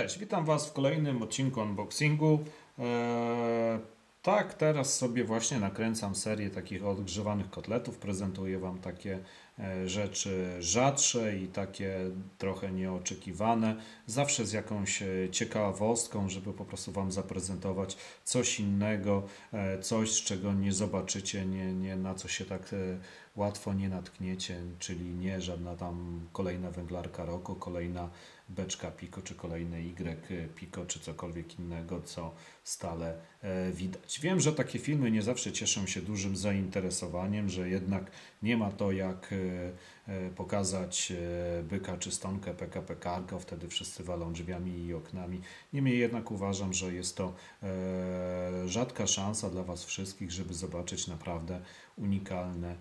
Cześć, witam Was w kolejnym odcinku unboxingu. Eee, tak, teraz sobie właśnie nakręcam serię takich odgrzewanych kotletów. Prezentuję Wam takie rzeczy rzadsze i takie trochę nieoczekiwane. Zawsze z jakąś e, ciekawostką, żeby po prostu Wam zaprezentować coś innego, e, coś, czego nie zobaczycie, nie, nie na co się tak łatwo nie natkniecie, czyli nie żadna tam kolejna węglarka roku, kolejna beczka Pico, czy kolejny Y Pico, czy cokolwiek innego, co stale e, widać. Wiem, że takie filmy nie zawsze cieszą się dużym zainteresowaniem, że jednak nie ma to jak e, e, pokazać byka czy stonkę PKP Cargo, wtedy wszyscy walą drzwiami i oknami. Niemniej jednak uważam, że jest to rzadka szansa dla Was wszystkich, żeby zobaczyć naprawdę unikalne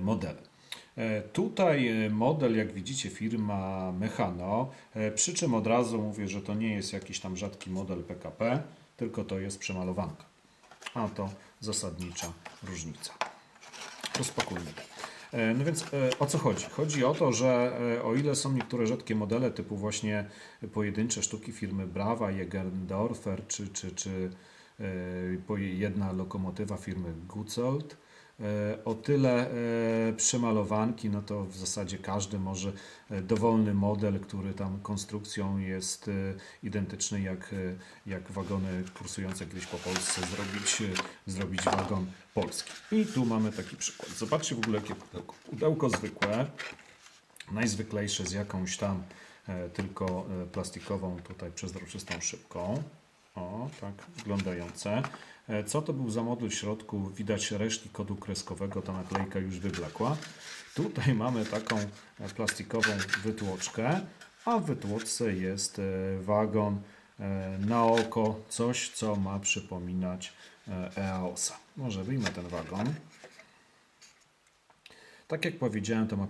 modele. E, tutaj e, model, jak widzicie, firma Mechano, e, przy czym od razu mówię, że to nie jest jakiś tam rzadki model PKP, tylko to jest przemalowanka. A to zasadnicza różnica. Rozpakujmy. No więc o co chodzi? Chodzi o to, że o ile są niektóre rzadkie modele typu właśnie pojedyncze sztuki firmy Brawa, Jägerdorfer czy, czy, czy jedna lokomotywa firmy Gutzold, E, o tyle e, przemalowanki, no to w zasadzie każdy może e, dowolny model, który tam konstrukcją jest identyczny jak, jak wagony kursujące kiedyś po Polsce, zrobić, zrobić wagon polski. I tu mamy taki przykład. Zobaczcie w ogóle jakie pudełko. Pudełko zwykłe, najzwyklejsze z jakąś tam tylko plastikową tutaj przezroczystą szybką. O, tak wyglądające. E, co to był za model w środku? Widać resztki kodu kreskowego, ta naklejka już wyblakła. Tutaj mamy taką e, plastikową wytłoczkę, a w wytłoczce jest e, wagon na oko, coś co ma przypominać EAOSa. Może wyjmę ten wagon. Tak jak powiedziałem, to ma,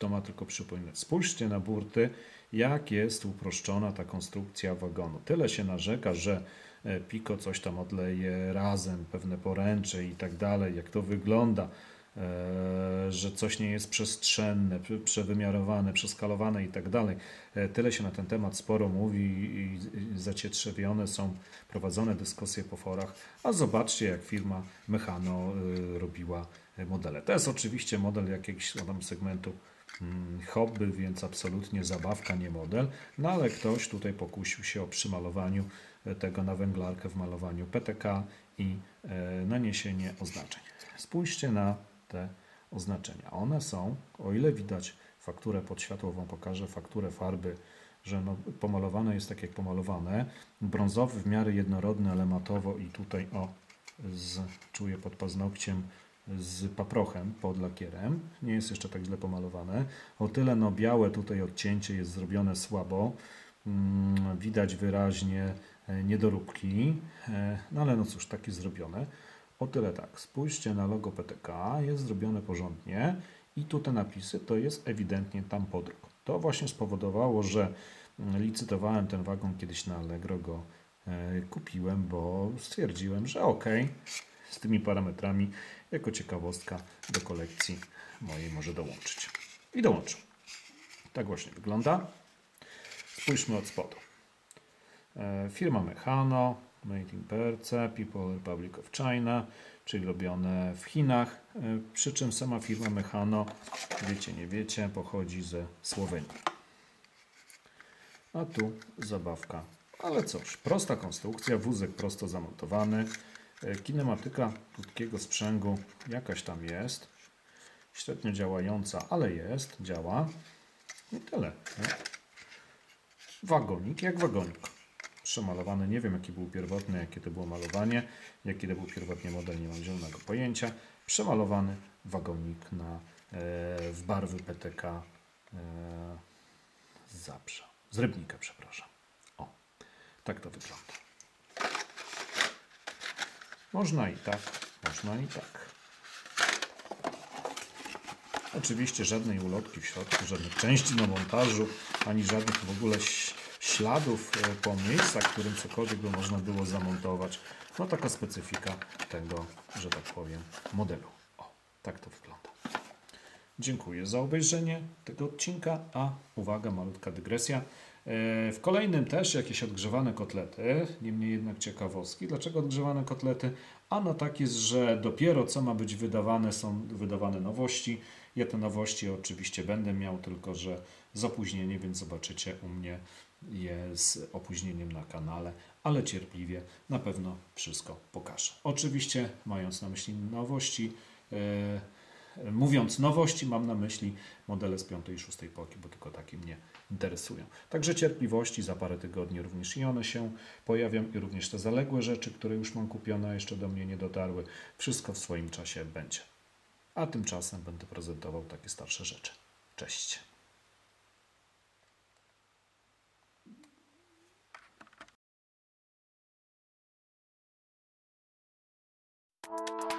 to ma tylko przypominać. Spójrzcie na burty, jak jest uproszczona ta konstrukcja wagonu. Tyle się narzeka, że E, Pico coś tam odleje razem, pewne poręcze i tak dalej, jak to wygląda, e, że coś nie jest przestrzenne, przewymiarowane, przeskalowane i tak dalej. E, tyle się na ten temat sporo mówi i zacietrzewione są prowadzone dyskusje po forach, a zobaczcie jak firma Mechano robiła modele. To jest oczywiście model jakiegoś tam segmentu hobby, więc absolutnie zabawka, nie model, no ale ktoś tutaj pokusił się o przymalowaniu tego na węglarkę w malowaniu PTK i e, naniesienie oznaczeń. Spójrzcie na te oznaczenia. One są, o ile widać fakturę pod światło Wam pokażę, fakturę farby, że no, pomalowane jest tak jak pomalowane. Brązowy w miarę jednorodny, ale matowo i tutaj o, z, czuję pod paznokciem z paprochem pod lakierem. Nie jest jeszcze tak źle pomalowane. O tyle no białe tutaj odcięcie jest zrobione słabo. Mm, widać wyraźnie E, niedoróbki, e, no ale no cóż, takie zrobione. O tyle tak, spójrzcie na logo PTK, jest zrobione porządnie i tu te napisy to jest ewidentnie tam podruk. To właśnie spowodowało, że mm, licytowałem ten wagon kiedyś na Allegro, go e, kupiłem, bo stwierdziłem, że ok, z tymi parametrami jako ciekawostka do kolekcji mojej może dołączyć. I dołączył. Tak właśnie wygląda. Spójrzmy od spodu. E, firma Mechano, Made in PRC, People Republic of China, czyli robione w Chinach, e, przy czym sama firma Mechano, wiecie nie wiecie, pochodzi ze Słowenii. A tu zabawka. Ale cóż, prosta konstrukcja, wózek prosto zamontowany, kinematyka krótkiego sprzęgu jakaś tam jest, średnio działająca, ale jest, działa i tyle. Nie? Wagonik jak wagonik przemalowany. Nie wiem, jaki był pierwotny, jakie to było malowanie, jaki to był pierwotnie model, nie mam zielonego pojęcia. Przemalowany wagonik na, e, w barwy PTK e, z Zabrza. Z Rybnika, przepraszam. O, tak to wygląda. Można i tak, można i tak. Oczywiście żadnej ulotki w środku, żadnych części na montażu, ani żadnych w ogóle śladów e, po miejscach, w którym cokolwiek by można było zamontować. No taka specyfika tego, że tak powiem, modelu. O, tak to wygląda. Dziękuję za obejrzenie tego odcinka, a uwaga, malutka dygresja. W kolejnym też jakieś odgrzewane kotlety, niemniej jednak ciekawostki. Dlaczego odgrzewane kotlety? Ano tak jest, że dopiero co ma być wydawane, są wydawane nowości. Ja te nowości oczywiście będę miał, tylko że z opóźnieniem, więc zobaczycie u mnie je z opóźnieniem na kanale, ale cierpliwie na pewno wszystko pokażę. Oczywiście, mając na myśli nowości, yy, mówiąc nowości, mam na myśli modele z piątej i szóstej poki, bo tylko takie mnie interesują. Także cierpliwości, za parę tygodni również i one się pojawią i również te zaległe rzeczy, które już mam kupione, a jeszcze do mnie nie dotarły. Wszystko w swoim czasie będzie. A tymczasem będę prezentował takie starsze rzeczy. Cześć. Thank